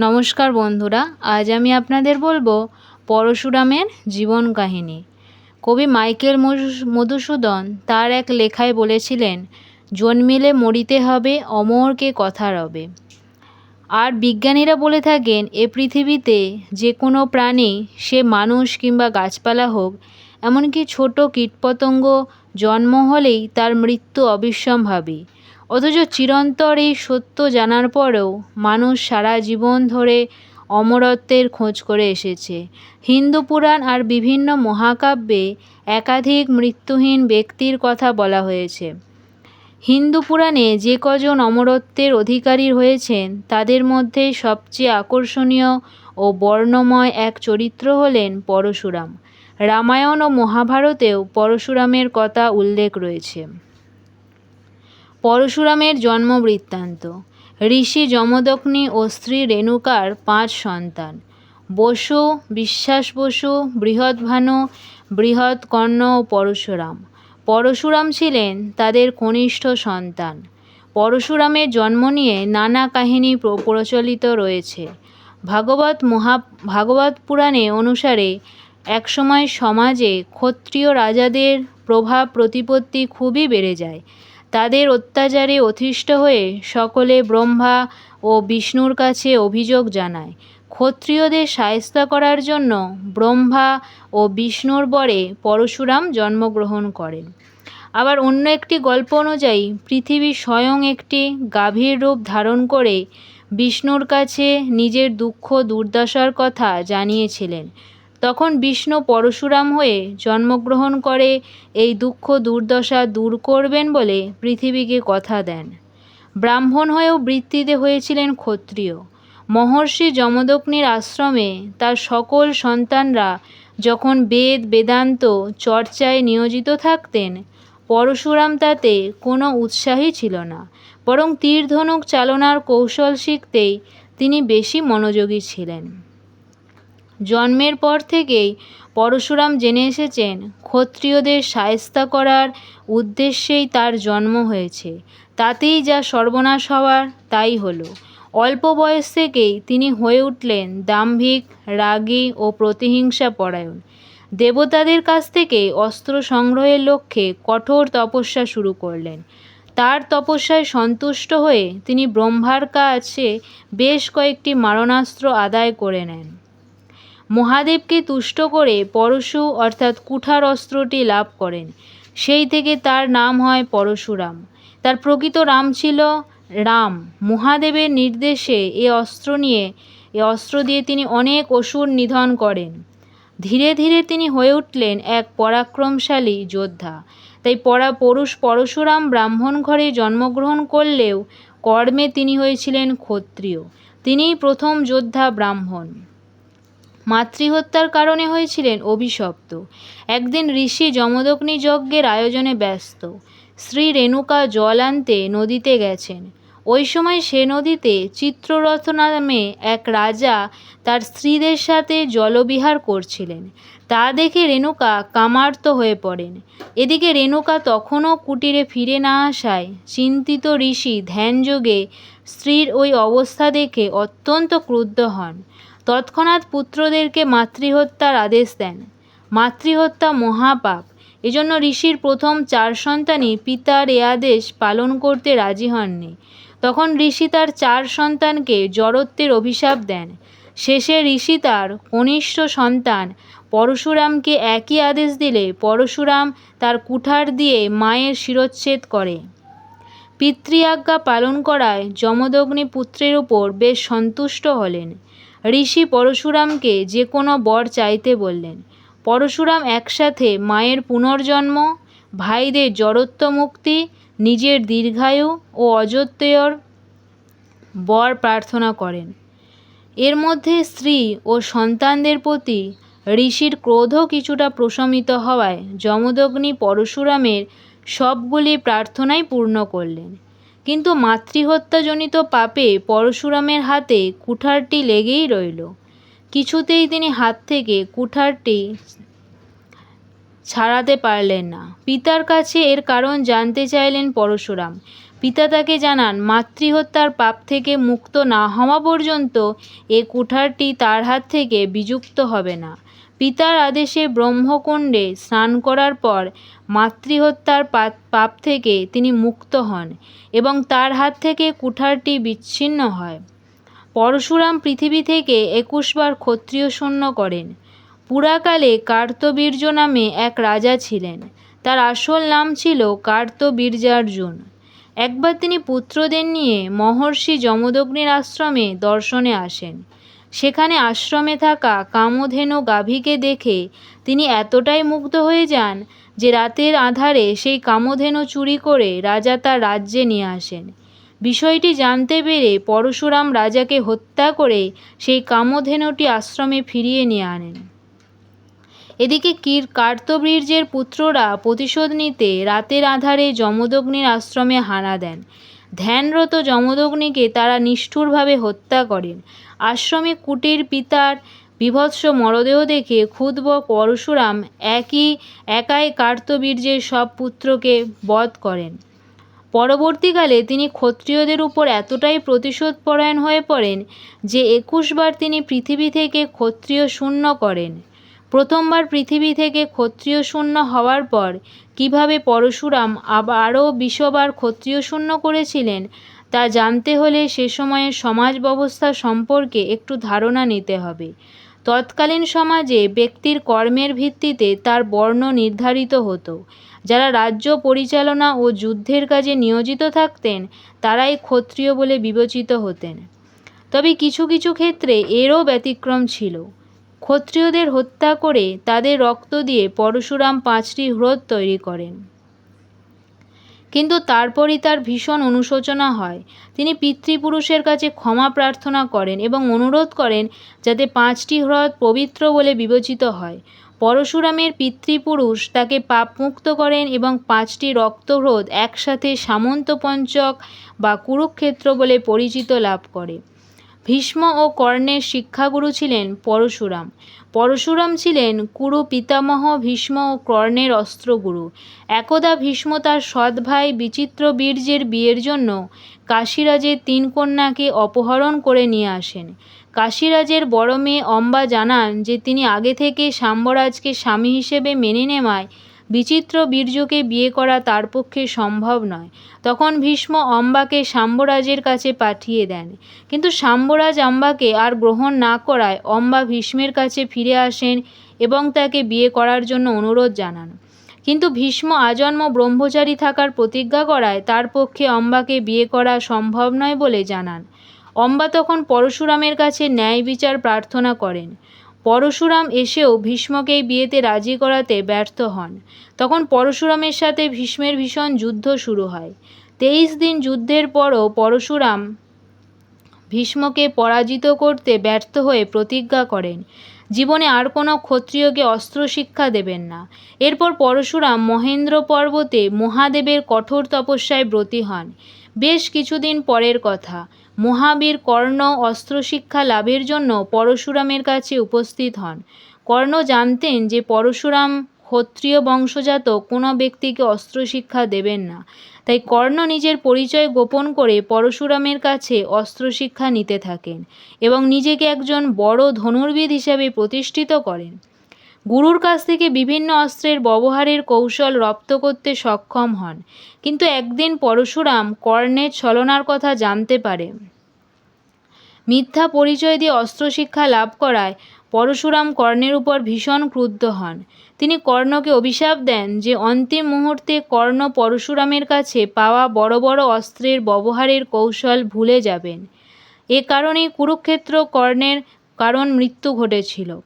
নমস্কার বন্ধুরা, আজ আমি আপনাদের বলব পরশুরামের জীবন কাহিনী। কবি মাইকেল মধু- মধুসূদন তার এক লেখায় বলেছিলেন, জন্মিলে মরিতে হবে, অমরকে কথা রবে। আর বিজ্ঞানীরা বলে থাকেন, এ পৃথিবীতে যে কোনো প্রাণী, সে মানুষ কিংবা গাছপালা হোক, এমনকি ছোট কীটপতঙ্গ জন্ম হলেই তার মৃত্যু অবিসম্ভাবী। অথচ চিরন্তর এই সত্য জানার পরেও মানুষ সারা জীবন ধরে অমরত্বের খোঁজ করে এসেছে। হিন্দু পুরাণ আর বিভিন্ন মহাকাব্যে একাধিক মৃত্যুহীন ব্যক্তির কথা বলা হয়েছে। হিন্দু পুরাণে যে কজন অমরত্বের অধিকারী হয়েছেন তাদের মধ্যে সবচেয়ে আকর্ষণীয় ও বর্ণময় এক চরিত্র হলেন পরশুরাম। রামায়ণ ও মহাভারতেও পরশুরামের কথা উল্লেখ রয়েছে। পরশুরামের জন্ম বৃত্তান্ত ঋষি যমদগ্নি ও স্ত্রী রেণুকার পাঁচ সন্তান। বসু, বিশ্বাস বসু বৃহৎভানু বৃহৎকর্ণ ও পরশুরাম। পরশুরাম ছিলেন তাদের কনিষ্ঠ সন্তান। পরশুরামের জন্ম নিয়ে নানা কাহিনী প্র- প্রচলিত রয়েছে। ভাগবত মহা ভাগবত পুরাণে অনুসারে একসময় সমাজে ক্ষত্রিয় রাজাদের প্রভাব প্রতিপত্তি খুবই বেড়ে যায়। তাদের অত্যাচারে অতিষ্ঠ হয়ে সকলে ব্রহ্মা ও বিষ্ণুর কাছে অভিযোগ জানায়। ক্ষত্রিয়দের সায়স্তা করার জন্য ব্রহ্মা ও বিষ্ণুর বরে পরশুরাম জন্মগ্রহণ করেন। আবার অন্য একটি গল্প অনুযায়ী, পৃথিবী স্বয়ং একটি গাভীর রূপ ধারণ করে বিষ্ণুর কাছে নিজের দুঃখ দুর্দশার কথা জানিয়েছিলেন। তখন বিষ্ণু পরশুরাম হয়ে জন্মগ্রহণ করে, এই দুঃখ দুর্দশা দূর করবেন বলে পৃথিবীকে কথা দেন। ব্রাহ্মণ হয়েও বৃত্তিতে হয়েছিলেন ক্ষত্রিয়। মহর্ষি যমদগ্নির আশ্রমে তার সকল সন্তানরা যখন বেদ, বেদান্ত চর্চায় নিয়োজিত থাকতেন, পরশুরাম তাতে কোনো উৎসাহী ছিল না। বরং তীর ধনুক চালনার কৌশল শিখতেই তিনি বেশি মনোযোগী ছিলেন। জন্মের পর থেকেই পরশুরাম জেনে এসেছেন ক্ষত্রিয়দের সায়স্তা করার উদ্দেশ্যেই তার জন্ম হয়েছে। তাতেই যা সর্বনাশ হওয়ার তাই হলো। অল্প বয়স থেকেই তিনি হয়ে উঠলেন দাম্ভিক, রাগী ও প্রতিহিংসা পরায়ণ। দেবতাদের কাছ থেকে অস্ত্র সংগ্রহের লক্ষ্যে কঠোর তপস্যা শুরু করলেন। তার তপস্যায় সন্তুষ্ট হয়ে তিনি ব্রহ্মার কাছে বেশ কয়েকটি মারণাস্ত্র আদায় করে নেন। মহাদেবকে তুষ্ট করে পরশু অর্থাৎ কুঠার অস্ত্রটি লাভ করেন। সেই থেকে তার নাম হয় পরশুরাম। তার প্রকৃত রাম ছিল রাম। মহাদেবের নির্দেশে এ অস্ত্র নিয়ে, এ অস্ত্র দিয়ে তিনি অনেক অসুর নিধন করেন। ধীরে ধীরে তিনি হয়ে উঠলেন এক পরাক্রমশালী যোদ্ধা। তাই পরা পরশ পরশুরাম ব্রাহ্মণ ঘরে জন্মগ্রহণ করলেও কর্মে তিনি হয়েছিলেন ক্ষত্রিয়। তিনিই প্রথম যোদ্ধা ব্রাহ্মণ। মাতৃহত্যার কারণে হয়েছিলেন অভিশপ্ত। একদিন ঋষি যমদগ্নি যজ্ঞের আয়োজনে ব্যস্ত। শ্রী রেণুকা জল আনতে নদীতে গেছেন। ওই সময় সে নদীতে চিত্ররথ নামে এক রাজা তার স্ত্রীদের সাথে জলবিহার করছিলেন। তা দেখে রেণুকা কামার্ত হয়ে পড়েন। এদিকে রেণুকা তখনও কুটিরে ফিরে না আসায় চিন্তিত ঋষি ধ্যানযোগে স্ত্রীর ওই অবস্থা দেখে অত্যন্ত ক্রুদ্ধ হন। তৎক্ষণাৎ পুত্রদেরকে মাতৃহত্যার আদেশ দেন। মাতৃহত্যা মহাপাপ। এজন্য ঋষির প্রথম চার সন্তানই পিতার এ আদেশ পালন করতে রাজি হননি। তখন ঋষি তার চার সন্তানকে জড়ত্বের অভিশাপ দেন। শেষে ঋষি তার কনিষ্ঠ সন্তান পরশুরামকে একই আদেশ দিলে পরশুরাম তার কুঠার দিয়ে মায়ের শিরচ্ছেদ করে। পিতৃ আজ্ঞা পালন করায় যমদগ্নি পুত্রের উপর বেশ সন্তুষ্ট হলেন। ঋষি পরশুরামকে যে কোনো বর চাইতে বললেন। পরশুরাম একসাথে মায়ের পুনর্জন্ম, ভাইদের জড়ত্ব মুক্তি নিজের দীর্ঘায়ু ও অযোধ্যেয়র বর প্রার্থনা করেন। এর মধ্যে স্ত্রী ও সন্তানদের প্রতি ঋষির ক্রোধও কিছুটা প্রশমিত হওয়ায় যমদগ্নি পরশুরামের সবগুলি প্রার্থনাই পূর্ণ করলেন। কিন্তু মাতৃহত্যাজনিত পাপে পরশুরামের হাতে কুঠারটি লেগেই রইল। কিছুতেই তিনি হাত থেকে কুঠারটি ছাড়াতে পারলেন না। পিতার কাছে এর কারণ জানতে চাইলেন পরশুরাম। পিতা তাকে জানান, মাতৃহত্যার পাপ থেকে মুক্ত না হওয়া পর্যন্ত এ কুঠারটি তার হাত থেকে বিযুক্ত হবে না। পিতার আদেশে ব্রহ্মকুণ্ডে স্নান করার পর মাতৃহত্যার পাপ থেকে তিনি মুক্ত হন এবং তার হাত থেকে কুঠারটি বিচ্ছিন্ন হয়। পরশুরাম পৃথিবী থেকে একুশবার ক্ষত্রিয় শূন্য করেন। পুরাকালে কার্তবীর্য নামে এক রাজা ছিলেন। তার আসল নাম ছিল কার্তবীর্যার্জুন। একবার তিনি পুত্রদের নিয়ে মহর্ষি যমদগ্নির আশ্রমে দর্শনে আসেন। সেখানে আশ্রমে থাকা কামধেনু গাভীকে দেখে তিনি এতটাই মুগ্ধ হয়ে যান যে রাতের আধারে সেই কামধেনু চুরি করে রাজা তার রাজ্যে নিয়ে আসেন। বিষয়টি জানতে পেরে পরশুরাম রাজাকে হত্যা করে সেই কামধেনুটি আশ্রমে ফিরিয়ে নিয়ে আনেন। এদিকে কীর কার্তবীর্যের পুত্ররা প্রতিশোধ নিতে রাতের আধারে যমদগ্নির আশ্রমে হানা দেন। ধ্যানরত যমদগ্নিকে তারা নিষ্ঠুরভাবে হত্যা করেন। আশ্রমে কুটির পিতার বিভৎস মরদেহ দেখে ক্ষুদ্র পরশুরাম একই, একাই কার্তবীর্যের সব পুত্রকে বধ করেন। পরবর্তীকালে তিনি ক্ষত্রিয়দের উপর এতটাই প্রতিশোধ পরায়ণ হয়ে পড়েন যে একুশবার তিনি পৃথিবী থেকে ক্ষত্রিয় শূন্য করেন। প্রথমবার পৃথিবী থেকে ক্ষত্রিয় শূন্য হওয়ার পর কীভাবে পরশুরাম আরও বিশ্ববার ক্ষত্রিয় শূন্য করেছিলেন, তা জানতে হলে সে সময়ের সমাজ ব্যবস্থা সম্পর্কে একটু ধারণা নিতে হবে। তৎকালীন সমাজে ব্যক্তির কর্মের ভিত্তিতে তার বর্ণ নির্ধারিত হতো। যারা রাজ্য পরিচালনা ও যুদ্ধের কাজে নিয়োজিত থাকতেন, তারাই ক্ষত্রিয় বলে বিবেচিত হতেন। তবে কিছু কিছু ক্ষেত্রে এরও ব্যতিক্রম ছিল। ক্ষত্রিয়দের হত্যা করে তাদের রক্ত দিয়ে পরশুরাম পাঁচটি হ্রদ তৈরি করেন। কিন্তু তারপরই তার ভীষণ অনুশোচনা হয়। তিনি পিতৃপুরুষের কাছে ক্ষমা প্রার্থনা করেন এবং অনুরোধ করেন যাতে পাঁচটি হ্রদ পবিত্র বলে বিবেচিত হয়। পরশুরামের পিতৃপুরুষ তাকে পাপমুক্ত করেন এবং পাঁচটি রক্তহ্রদ একসাথে সামন্ত পঞ্চক বা কুরুক্ষেত্র বলে পরিচিত লাভ করে। ভীষ্ম ও কর্ণের শিক্ষাগুরু ছিলেন পরশুরাম। পরশুরাম ছিলেন কুরু পিতামহ, ভীষ্ম ও কর্ণের অস্ত্রগুরু। একদা ভীষ্ম তার সৎ ভাই বিচিত্র বীর্যের বিয়ের জন্য কাশীরাজের তিন কন্যাকে অপহরণ করে নিয়ে আসেন। কাশীরাজের বড় মেয়ে অম্বা জানান যে তিনি আগে থেকে সাম্বরাজকে স্বামী হিসেবে মেনে নেওয়ায় বিচিত্র বীর্যকে বিয়ে করা তার পক্ষে সম্ভব নয়। তখন ভীষ্ম অম্বাকে শাম্বরাজের কাছে পাঠিয়ে দেন। কিন্তু শাম্বরাজ অম্বাকে আর গ্রহণ না করায় অম্বা ভীষ্মের কাছে ফিরে আসেন এবং তাকে বিয়ে করার জন্য অনুরোধ জানান। কিন্তু ভীষ্ম আজন্ম ব্রহ্মচারী থাকার প্রতিজ্ঞা করায় তার পক্ষে অম্বাকে বিয়ে করা সম্ভব নয় বলে জানান। অম্বা তখন পরশুরামের কাছে ন্যায় বিচার প্রার্থনা করেন। পরশুরাম এসেও ভীষ্মকে এই বিয়েতে রাজি করাতে ব্যর্থ হন। তখন পরশুরামের সাথে ভীষ্মের ভীষণ যুদ্ধ শুরু হয়। তেইশ দিন যুদ্ধের পরও পরশুরাম ভীষ্মকে পরাজিত করতে ব্যর্থ হয়ে প্রতিজ্ঞা করেন। জীবনে আর কোনো ক্ষত্রিয়কে অস্ত্র শিক্ষা দেবেন না। এরপর পরশুরাম মহেন্দ্র পর্বতে মহাদেবের কঠোর তপস্যায় ব্রতী হন। বেশ কিছুদিন পরের কথা মহাবীর কর্ণ অস্ত্রশিক্ষা লাভের জন্য পরশুরামের কাছে উপস্থিত হন। কর্ণ জানতেন যে পরশুরাম ক্ষত্রিয় বংশজাত কোনো ব্যক্তিকে অস্ত্রশিক্ষা দেবেন না। তাই কর্ণ নিজের পরিচয় গোপন করে পরশুরামের কাছে অস্ত্রশিক্ষা নিতে থাকেন এবং নিজেকে একজন বড় ধনুর্বিদ হিসাবে প্রতিষ্ঠিত করেন। গুরুর কাছ থেকে বিভিন্ন অস্ত্রের ব্যবহারের কৌশল রপ্ত করতে সক্ষম হন। কিন্তু একদিন পরশুরাম কর্ণের ছলনার কথা জানতে পারে। মিথ্যা পরিচয় দিয়ে অস্ত্রশিক্ষা লাভ করায় পরশুরাম কর্ণের উপর ভীষণ ক্রুদ্ধ হন। তিনি কর্ণকে অভিশাপ দেন যে অন্তিম মুহূর্তে কর্ণ পরশুরামের কাছে পাওয়া বড় বড় অস্ত্রের ব্যবহারের কৌশল ভুলে যাবেন। এ কারণেই কুরুক্ষেত্র কর্ণের কারণ মৃত্যু ঘটেছিল।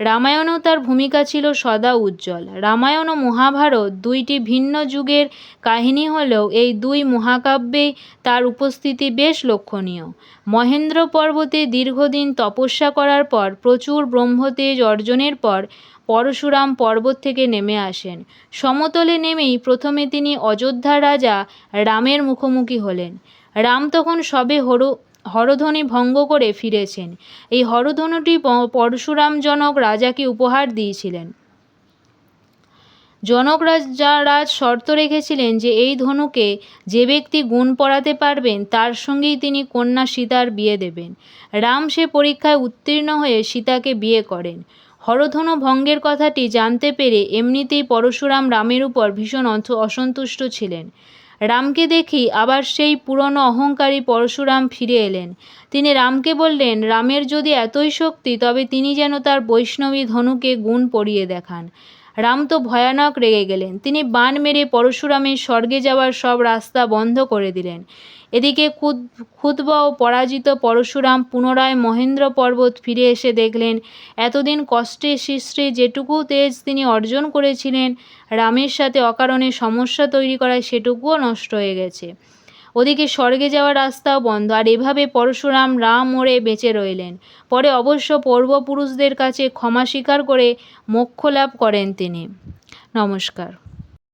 রামায়ণেও তার ভূমিকা ছিল সদা উজ্জ্বল। রামায়ণ ও মহাভারত দুইটি ভিন্ন যুগের কাহিনী হলেও এই দুই মহাকাব্যেই তার উপস্থিতি বেশ লক্ষণীয়। মহেন্দ্র পর্বতে দীর্ঘদিন তপস্যা করার পর প্রচুর ব্রহ্মতেজ অর্জনের পর পরশুরাম পর্বত থেকে নেমে আসেন। সমতলে নেমেই প্রথমে তিনি অযোধ্যা রাজা রামের মুখোমুখি হলেন। রাম তখন সবে হরু হরধ্বনি ভঙ্গ করে ফিরেছেন। এই হরধনুটি পরশুরামজনক রাজাকে উপহার দিয়েছিলেন। জনক রাজ শর্ত রেখেছিলেন যে এই ধনুকে যে ব্যক্তি গুণ পড়াতে পারবেন, তার সঙ্গেই তিনি কন্যা সীতার বিয়ে দেবেন। রাম সে পরীক্ষায় উত্তীর্ণ হয়ে সীতাকে বিয়ে করেন। হরধনু ভঙ্গের কথাটি জানতে পেরে এমনিতেই পরশুরাম রামের উপর ভীষণ অসন্তুষ্ট ছিলেন। রামকে দেখি আবার সেই পুরনো অহংকারী পরশুরাম ফিরে এলেন। তিনি রামকে বললেন, রামের যদি এতই শক্তি, তবে তিনি যেন তার বৈষ্ণবী ধনুকে গুণ পড়িয়ে দেখান। রাম তো ভয়ানক রেগে গেলেন। তিনি বান মেরে পরশুরামের স্বর্গে যাওয়ার সব রাস্তা বন্ধ করে দিলেন। এদিকে খুদ ক্ষুদ্ব ও পরাজিত পরশুরাম পুনরায় মহেন্দ্র পর্বত ফিরে এসে দেখলেন, এতদিন কষ্টে সৃষ্টি যেটুকু তেজ তিনি অর্জন করেছিলেন, রামের সাথে অকারণে সমস্যা তৈরি করায় সেটুকুও নষ্ট হয়ে গেছে। ওদিকে স্বর্গে যাওয়ার রাস্তাও বন্ধ, আর এভাবে পরশুরাম রাম মরে বেঁচে রইলেন। পরে অবশ্য পূর্বপুরুষদের কাছে ক্ষমা স্বীকার করে মোক্ষ লাভ করেন তিনি। নমস্কার।